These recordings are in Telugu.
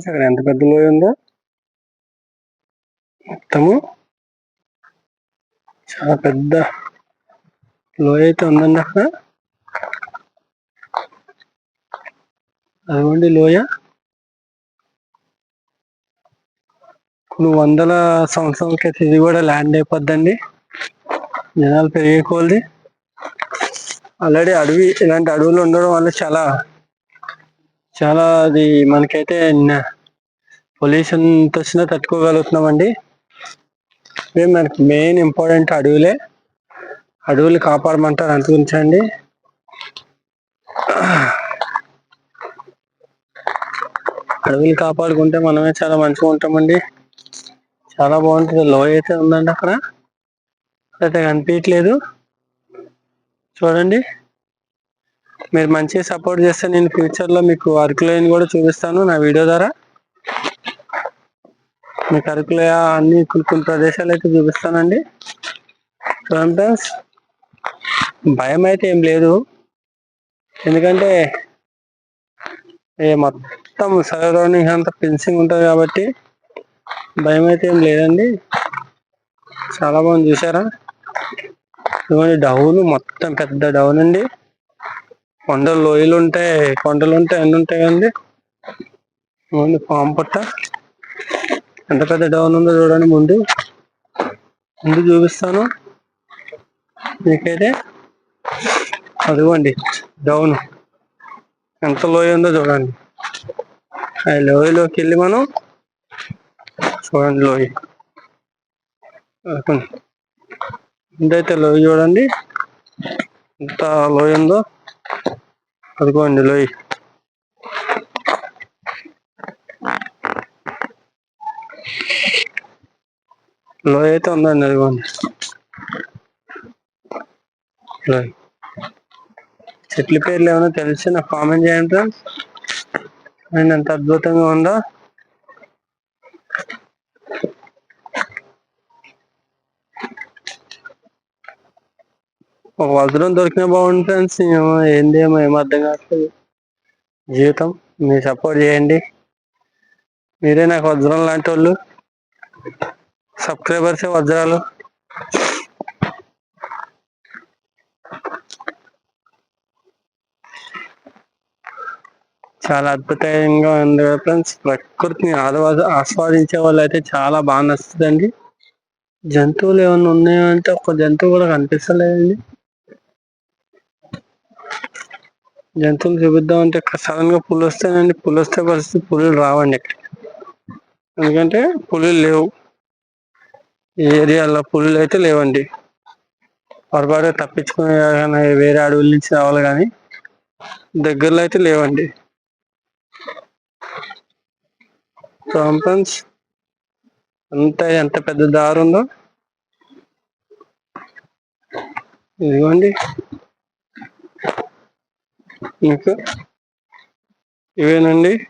అక్కడ ఎంత పెద్ద లోయ ఉందో మొత్తము చాలా పెద్ద లోయ అయితే ఉందండి అక్కడ. అదిగోండి లోయ. కొన్ని వందల సంవత్సరాల క్రితం ఇది కూడా ల్యాండ్ అయిపోద్దండి. జనాలు పెరిగే కొలది. ఆల్రెడీ అడవి ఇలాంటి అడవులు ఉండడం వల్ల చాలా చాలా అది మనకైతే పొల్యూషన్ వచ్చినా తట్టుకోగలుగుతున్నామండి. ఇవే మనకి మెయిన్ ఇంపార్టెంట్ అడవులే. అడవులు కాపాడమంటారు అంత గురించండి అడవులు కాపాడుకుంటే మనమే చాలా మంచిగా ఉంటామండి. చాలా బాగుంటుంది. లోయ అయితే ఉందండి అక్కడ. అయితే కనిపించట్లేదు చూడండి. మీరు మంచిగా సపోర్ట్ చేస్తే నేను ఫ్యూచర్లో మీకు అరకులైన కూడా చూపిస్తాను నా వీడియో ద్వారా. మీకు అరకులయ అన్ని కొన్ని కొన్ని ప్రదేశాలు అయితే చూపిస్తానండి. చూడండి భయం అయితే ఏం లేదు. ఎందుకంటే మొత్తం సరౌండింగ్ అంతా ఫెన్సింగ్ ఉంటుంది కాబట్టి భయం అయితే ఏం లేదండి. చాలా బాగుంది చూసారా ఇదిగోండి డౌన్ మొత్తం పెద్ద డౌన్ అండి. కొండలు లోయలు ఉంటాయి కొండలు ఉంటాయి అన్ని ఉంటాయి అండి ముందు పాము పట్ట. ఎంత పెద్ద డౌన్ ఉందో చూడండి ముందు. ముందు చూపిస్తాను. మీకైతే అదిగోండి డౌన్ ఎంత లోయ ఉందో చూడండి. ఆ లోయలోకి వెళ్ళి మనం చూడండి లోయ. ఎంతైతే లోయ చూడండి. ఎంత లోయ ఉందో అదిగోండి లోయ లోయ అయితే ఉందండి అదిగోండి లోయ. చెట్ల పేర్లు ఏమైనా తెలిసి నాకు కామెంట్ చేయండి ఫ్రెండ్స్. అండ్ ఎంత అద్భుతంగా ఉందో ఒక వజ్రం దొరికినా బాగుంది ఫ్రెండ్స్ ఏంది ఏమో ఏం అర్థం కాదు జీవితం మీరు సపోర్ట్ చేయండి. మీరే నాకు వజ్రం లాంటి వాళ్ళు సబ్స్క్రైబర్సే వజ్రాలు. చాలా అద్భుతంగా ఉంది ఫ్రెండ్స్. ప్రకృతిని ఆదవా ఆస్వాదించే వాళ్ళు అయితే చాలా బాగా నచ్చుతుందండి. జంతువులు ఏమైనా ఉన్నాయంటే ఒక జంతువు కూడా కనిపిస్తలేదండి. జంతువులు చూపిద్దాం అంటే సడన్గా పులు వస్తాయండి. పులు వస్తే పరిస్థితి పులులు రావండి ఇక్కడ ఎందుకంటే పులులు లేవు. ఈ ఏరియాలో పులులు అయితే లేవండి. పొరపాటు తప్పించుకునే వేరే అడవుల నుంచి రావాలి కానీ దగ్గరలో అయితే లేవండి. కాంపన్స్ అంత ఎంత పెద్ద దారు ఉందో ఇదిగోండి. ఇంకా ఇవేనండి?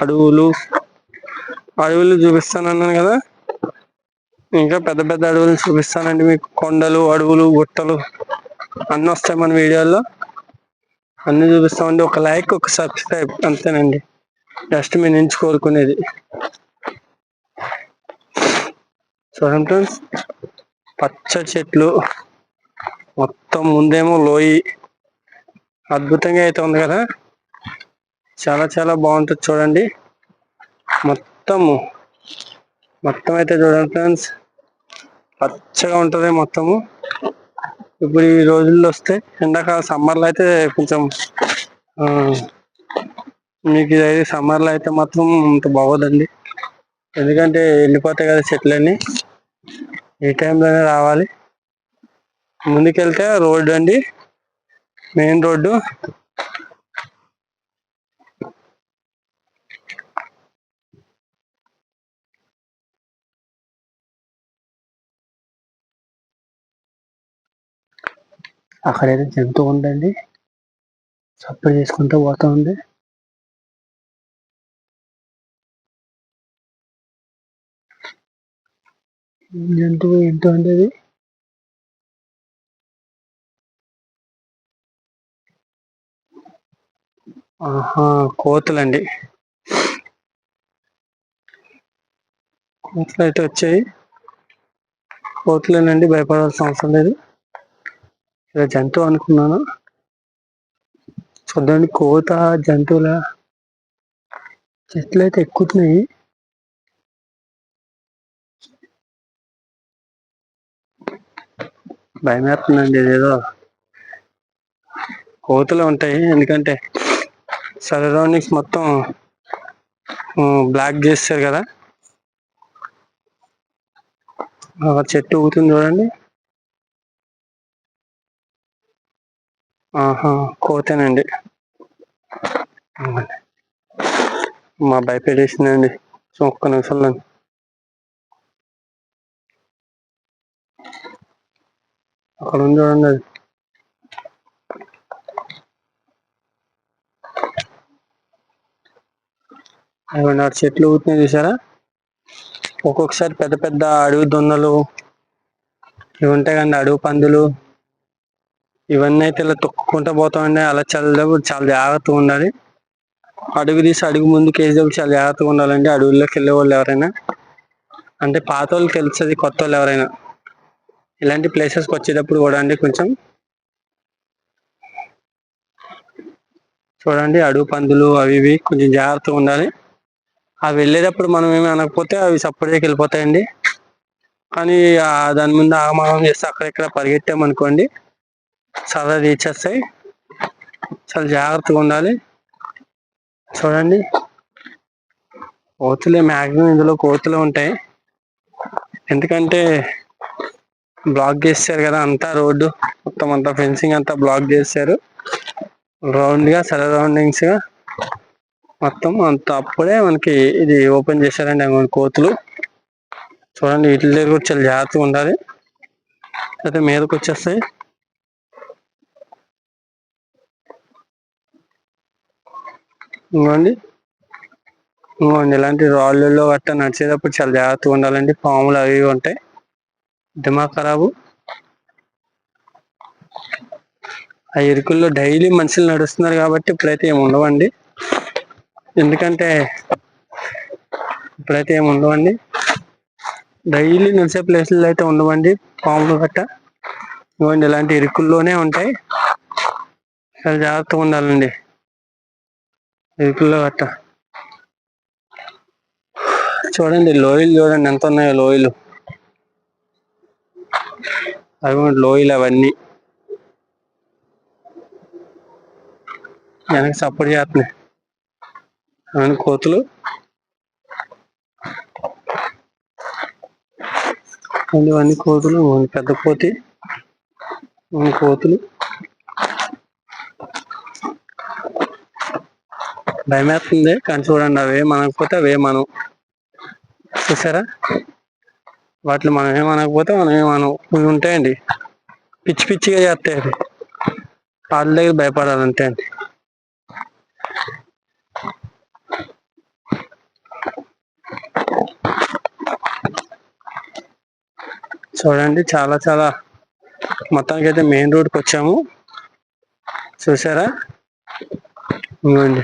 అడవులు. అడవులు చూపిస్తానన్నాను కదా? ఇంకా పెద్ద పెద్ద అడవులు చూపిస్తానండి మీకు. కొండలు అడవులు గుట్టలు అన్నీ వస్తాయి మన వీడియోలో అన్ని చూపిస్తామండి. ఒక లైక్ ఒక సబ్స్క్రైబ్ అంతేనండి. జస్ట్ మీ నుంచి కోరుకునేది. చూడండి ఫ్రెండ్స్. పచ్చ చెట్లు. మొత్తం ముందేమో లోయి. అద్భుతంగా అయితే ఉంది కదా? చాలా చాలా బాగుంటుంది చూడండి. మొత్తము. మొత్తం అయితే చూడండి ఫ్రెండ్స్. పచ్చగా ఉంటుంది మొత్తము. ఇప్పుడు ఈ రోజుల్లో వస్తే ఎండాకాలం సమ్మర్లో అయితే కొంచెం మీకు ఇది సమ్మర్లో అయితే మాత్రం అంత బాగోదండి. ఎందుకంటే వెళ్ళిపోతాయి కదా చెట్లన్నీ. ఈ టైంలోనే రావాలి. ముందుకెళ్తే రోడ్డు అండి. Main road. అక్కడ ఏదో జంతువు ఉందండి. సప్లై చేసుకుంటూ పోతా ఉంది. జంతువు ఎంత ఉండేది ఆహా కోతులండి. కోతలు అయితే వచ్చాయి. కోతులేనండి భయపడాల్సిన అవసరం లేదు. ఇలా జంతువు అనుకున్నాను. చూడండి కోత జంతువుల చెట్లు అయితే ఎక్కుతున్నాయి. భయం వేస్తుందండి ఇదేదో కోతులు ఉంటాయి ఎందుకంటే సరౌండింగ్స్ మొత్తం బ్లాక్ చేస్తారు కదా? చెట్టు ఊగుతుంది చూడండి. ఆహా కోతేనండి. మా భయపెట్టేసిందండి సో ఒక్క నిమిషంలో అక్కడ ఉంది చూడండి అది. ఏమన్నా చెట్లు ఊతున్నాయి చూసారా ఒక్కొక్కసారి పెద్ద పెద్ద అడవి దొన్నలు ఇవి ఉంటాయి కండి అడవి పందులు. ఇవన్నీ అయితే ఇలా తొక్కుకుంటూ పోతామండి. అలా చల్లేటప్పుడు చాలా జాగ్రత్తగా ఉండాలి. అడుగు తీసి అడుగు ముందుకు వేసేటప్పుడు చాలా జాగ్రత్తగా ఉండాలండి. అడవుల్లోకి వెళ్ళే వాళ్ళు ఎవరైనా. అంటే పాత వాళ్ళకి తెలుస్తుంది కొత్త వాళ్ళు ఎవరైనా. ఇలాంటి ప్లేసెస్కి వచ్చేటప్పుడు కూడా అండి కొంచెం చూడండి అడుగు పందులు అవి ఇవి కొంచెం జాగ్రత్తగా ఉండాలి. అవి వెళ్ళేటప్పుడు మనం ఏమి అనకపోతే అవి సపరేట్కి వెళ్ళిపోతాయండి. కానీ దాని ముందు ఆగమాగం చేస్తే అక్కడెక్కడ పరిగెట్టామనుకోండి చాలా తీసేస్తాయి చాలా జాగ్రత్తగా ఉండాలి. చూడండి. కోతులే మ్యాక్సిమం ఇందులో కోతులు ఉంటాయి. ఎందుకంటే బ్లాక్ చేస్తారు కదా అంతా రోడ్డు. మొత్తం అంతా ఫెన్సింగ్ అంతా బ్లాక్ చేశారు రౌండ్గా గా రౌండింగ్స్గా మొత్తం అంత అప్పుడే మనకి ఇది ఓపెన్ చేశారండి అవి కోతులు. చూడండి వీటి దగ్గర కూడా చాలా జాగ్రత్తగా ఉండాలి. అయితే మీదకి వచ్చేస్తాయి. ఇంకోండి. ఇంకోండి ఇలాంటి రాళ్ళల్లో గట్టా నడిచేటప్పుడు చాలా జాగ్రత్తగా ఉండాలండి. పాములు అవి ఉంటాయి. దిమా ఖరాబు. ఆ ఇరుకుల్లో డైలీ మనుషులు నడుస్తున్నారు కాబట్టి ఇప్పుడైతే ఏమి ఉండవండి. ఎందుకంటే ఇప్పుడైతే ఏమి ఉండవండి. డైలీ నడిచే ప్లేస్లలో అయితే ఉండవండి. పాములు గట్ట. ఇవ్వండి ఇలాంటి ఇరుకుల్లోనే ఉంటాయి. చాలా జాగ్రత్తగా ఉండాలండి. ఇరుకుల్లో గట్ట. చూడండి లోయలు చూడండి ఎంత ఉన్నాయో లోయలు. అవి లోయలు అవన్నీ. వెనక్కి సపోర్ట్ చేస్తున్నాయి. అవన్నీ కోతులు. ఇవన్నీ కోతులు పెద్ద కోతి కోతులు. భయమేస్తుంది కానీ చూడండి అవే మనకపోతే అవే మనం చూసారా? వాటిని మనం ఏమనకపోతే మనం ఏమనం ఇవి ఉంటాయండి. పిచ్చి పిచ్చిగా చేస్తాయి అవి. వాళ్ళ దగ్గర భయపడాలి అంతే అండి. చూడండి చాలా చాలా మొత్తానికి అయితే మెయిన్ రోడ్కి వచ్చాము. చూసారా? ఇవ్వండి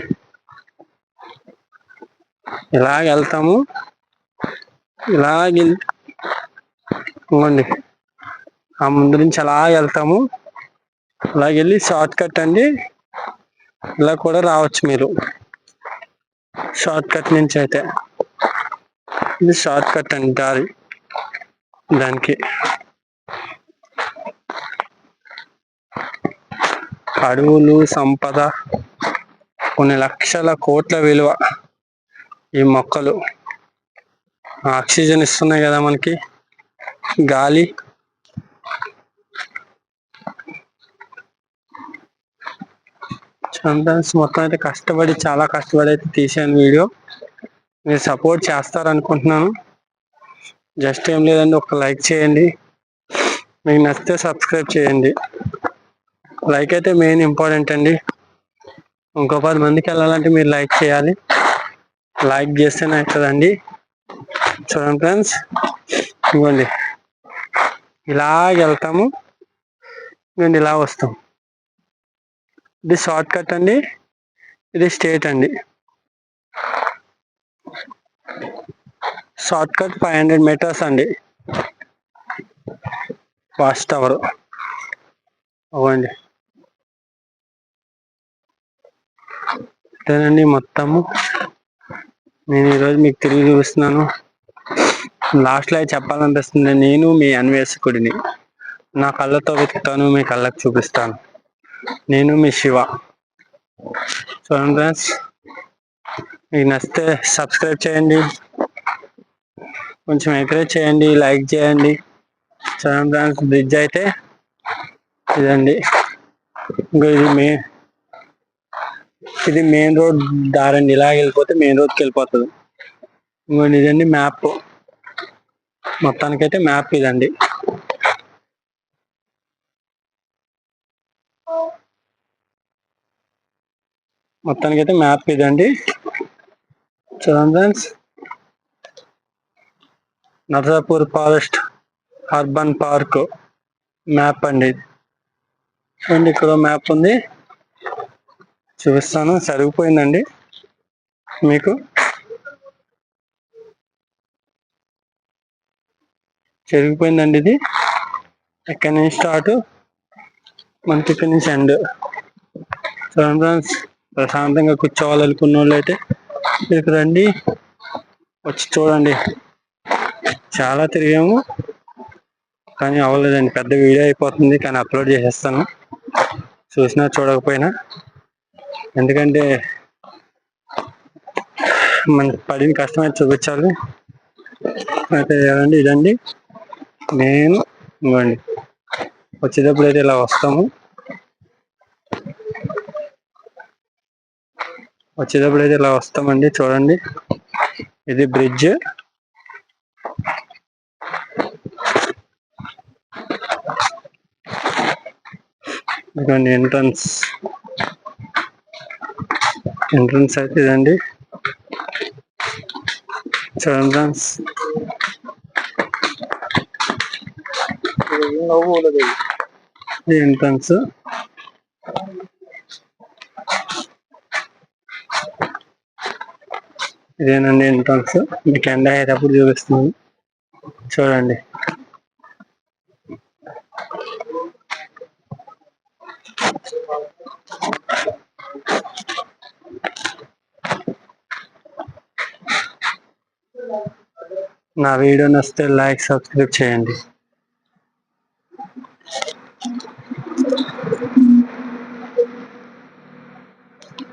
ఇలాగ వెళ్తాము. ఇలాగ ఇవ్వండి ఆ ముందు నుంచి అలా వెళ్తాము. అలాగెళ్ళి షార్ట్ కట్ అండి. ఇలా కూడా రావచ్చు మీరు. షార్ట్ కట్ నుంచి అయితే. ఇది షార్ట్ కట్ అండి దారి. దానికి అడవులు సంపద కొన్ని లక్షల కోట్ల విలువ ఈ మొక్కలు. ఆక్సిజన్ ఇస్తున్నాయి కదా మనకి. గాలి. చందన్స్ మొత్తం అయితే కష్టపడి చాలా కష్టపడి అయితే తీసాను వీడియో. మీరు సపోర్ట్ చేస్తారనుకుంటున్నాను. జస్ట్ ఏం లేదండి ఒక లైక్ చేయండి. మీకు నచ్చితే సబ్స్క్రైబ్ చేయండి. లైక్ అయితే మెయిన్ ఇంపార్టెంట్ అండి. ఇంకో పది మందికి వెళ్ళాలంటే మీరు లైక్ చేయాలి. లైక్ చేస్తేనే అవుతుందండి. చూడండి ఫ్రెండ్స్. ఇవ్వండి ఇలాగ వెళ్తాము. ఇవ్వండి ఇలా వస్తాం. ఇది షార్ట్ కట్ అండి. ఇది స్టేట్ అండి. Short cut five hundred metres అండి. వాచ్ టవర్ అవ్వండి. అంతేనండి మొత్తము నేను ఈరోజు మీకు తిరిగి చూపిస్తున్నాను. లాస్ట్లో చెప్పాలనిపిస్తుంది నేను మీ అన్వేషకుడిని. నా కళ్ళతో వెతుకుతాను మీ కళ్ళకు చూపిస్తాను. నేను మీ శివ. చూడండి ఫ్రెండ్స్ మీకు నచ్చితే సబ్స్క్రైబ్ చేయండి. కొంచెం ఎంకరేజ్ చేయండి లైక్ చేయండి. చూడండి ఫ్రెండ్స్ బ్రిడ్జ్ అయితే ఇదండి. ఇంకా ఇది మే ఇది మెయిన్ రోడ్ దారండి. ఇలా వెళ్ళిపోతే మెయిన్ రోడ్కి వెళ్ళిపోతుంది. ఇంకోండి ఇదండి మ్యాప్ మొత్తానికైతే మ్యాప్ ఇదండి. మొత్తానికైతే మ్యాప్ ఇదండి. చూడండి friends Narsapur forest urban park map అండి. చూడండి ఇక్కడ మ్యాప్ ఉంది. చూపిస్తాను. సరిగిపోయిందండి. మీకు చెరిగిపోయిందండి ఇది. ఎక్కడి నుంచి స్టార్ట్? మనకి ఇక్కడి నుంచి ఎండ్. చూడండి ఫ్రెండ్స్ ప్రశాంతంగా కూర్చోవాలనుకున్న వాళ్ళు అయితే ఇక్కడికి రండి. వచ్చి చూడండి. చాలా తిరిగాము. కానీ అవ్వలేదండి. పెద్ద వీడియో అయిపోతుంది కానీ అప్లోడ్ చేసేస్తాను. చూసినా చూడకపోయినా. ఎందుకంటే మనకి పడిన కష్టం అయితే చూపించాలి. అయితే ఏదండి ఇదండి. నేను ఇవ్వండి. వచ్చేటప్పుడు అయితే ఇలా వస్తాము. వచ్చేటప్పుడు అయితే ఇలా వస్తామండి. చూడండి. ఇది బ్రిడ్జ్. ఇదండి ఎంట్రన్స్ ఎంట్రన్స్ అయితే ఇదండి. చూడండి ఫ్రెండ్స్ ఎంట్రన్స్ ఇదేనండి ఎంట్రన్స్ మీకు ఎండ అయ్యేటప్పుడు చూపిస్తున్నాను చూడండి. నా వీడియో నచ్చితే లైక్ సబ్స్క్రైబ్ చేయండి.